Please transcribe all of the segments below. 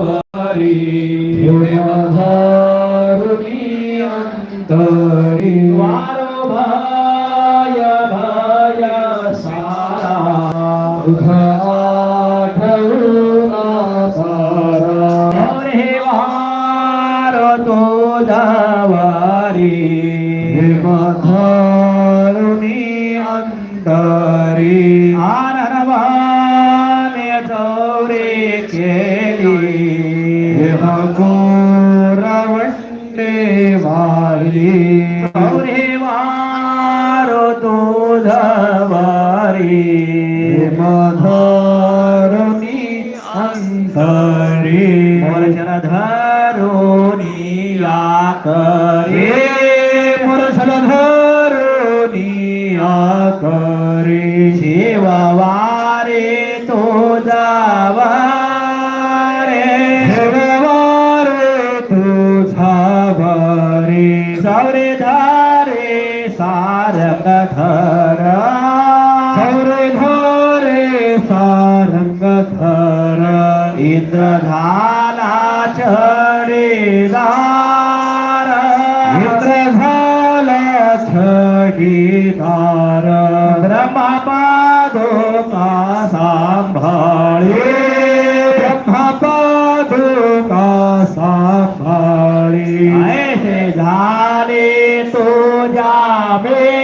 મારી વ્યવહારની અંતરી મારો ભાયા ભાયા સારા ઉઠાઠવું સારા વ્યવહાર તો દાવારી માથા चौरे केली गोरवंडे वारी चौरे वार तो दावारी धरुणी अंतरी मोरचर धरुनी करे मुरसल धरुणी आकरी शिवा कठर सौरे धरे सारंग थर इंद्र झाला चढीदार मित्र झाला छडीदार। ब्रह्मा पादोका सांभाळे। ब्रह्मा पादुका सांभाळी झाले तुझ्या मेळे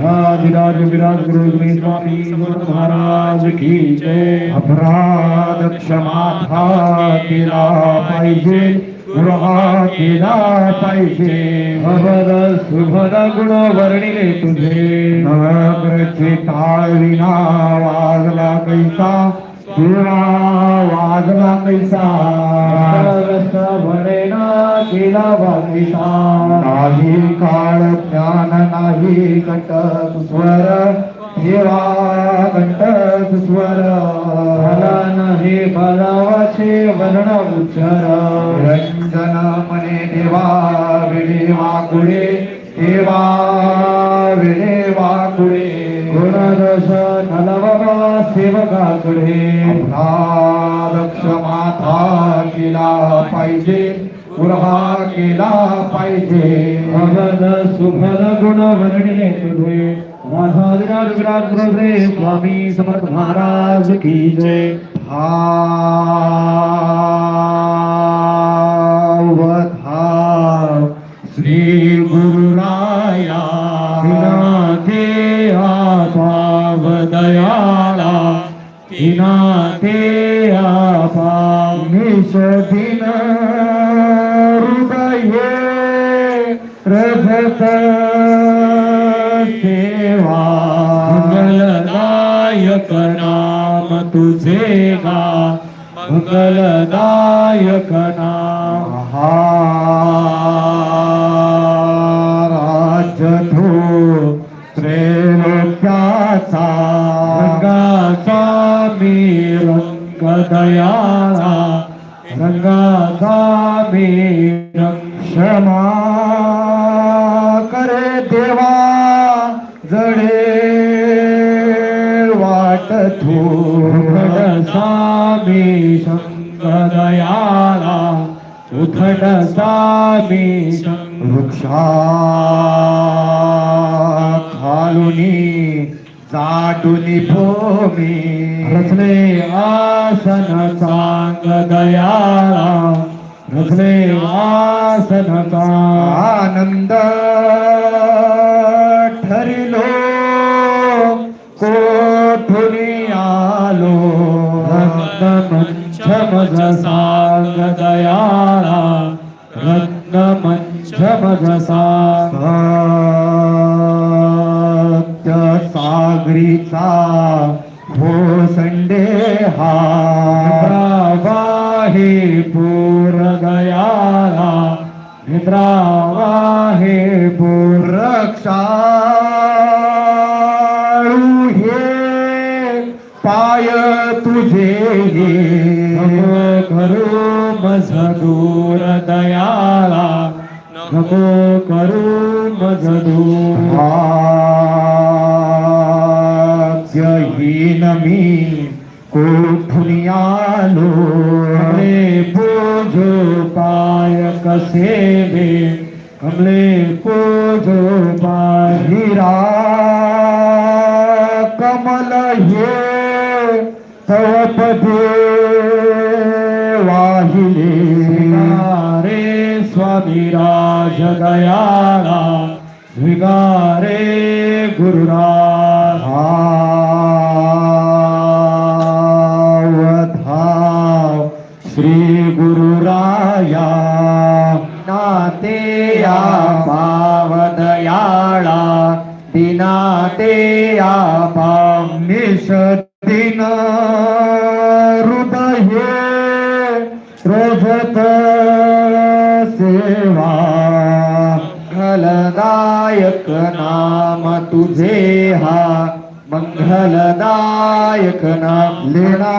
प्रधाधिराज विराज गुरु स्वामी गुरु महाराज की जय। अपराध क्षमा था केला पाहिजे गृहा केला पाहिजे भगद सुभद गुण वर्णिले तुझे नवग्रचे ताळविना वाजला कैसा देवा वाजला भरेना केला वागिसा नाही काळ ज्ञान नाही कंटक स्वर देवा कंटक स्वर भला नाही भलावाचे वर्ण उच्चार रंजन मने देवा विडे वाकुडे देवा विडे वाकुडे गुणदोष नलबाबा सेवकाकडे. क्षमाथा केला पाहिजे पुरहा केला पाहिजे. भगद सुभद गुण वर्णिले तुझे गुरुदेव स्वामी समर्थ महाराज की जय. भाव विनाथे भाव निषदिन हृदये रजत सेवा। मंगलदायक नाम तुझे गा। मंगलदायक नाम। राज्य थो त्रैलोक्याचा दयाळा रंगाचा मी क्षमा करे देवा जडे उथड स्वामी शंकरदयाला उधड सामी वृक्षा खालुनी जाटुनी भूमी रचले आसन चांग दयाला रचले आसन आनंद ठरिलो कोठुनी आलो? रत्नमंच मज सांग दयाळा रत्नमंच मज सत्य सागरीचा हो. संडेहा निद्रावाहे पूर दयाला निद्रावाहे पूर रक्षाळू हे पाय तुझे करू मज दूर दयाला नको करू मज दूर. कसे बे कमले को पाय हिरा कमल हे तव पदे वाहिले। रे स्वामी राज दयाला विगारे गुरुराव ते या पामिष दिन हृदये रोजत सेवा मंगलदायक नाम तुझे हा मंगलदायक नाम लेना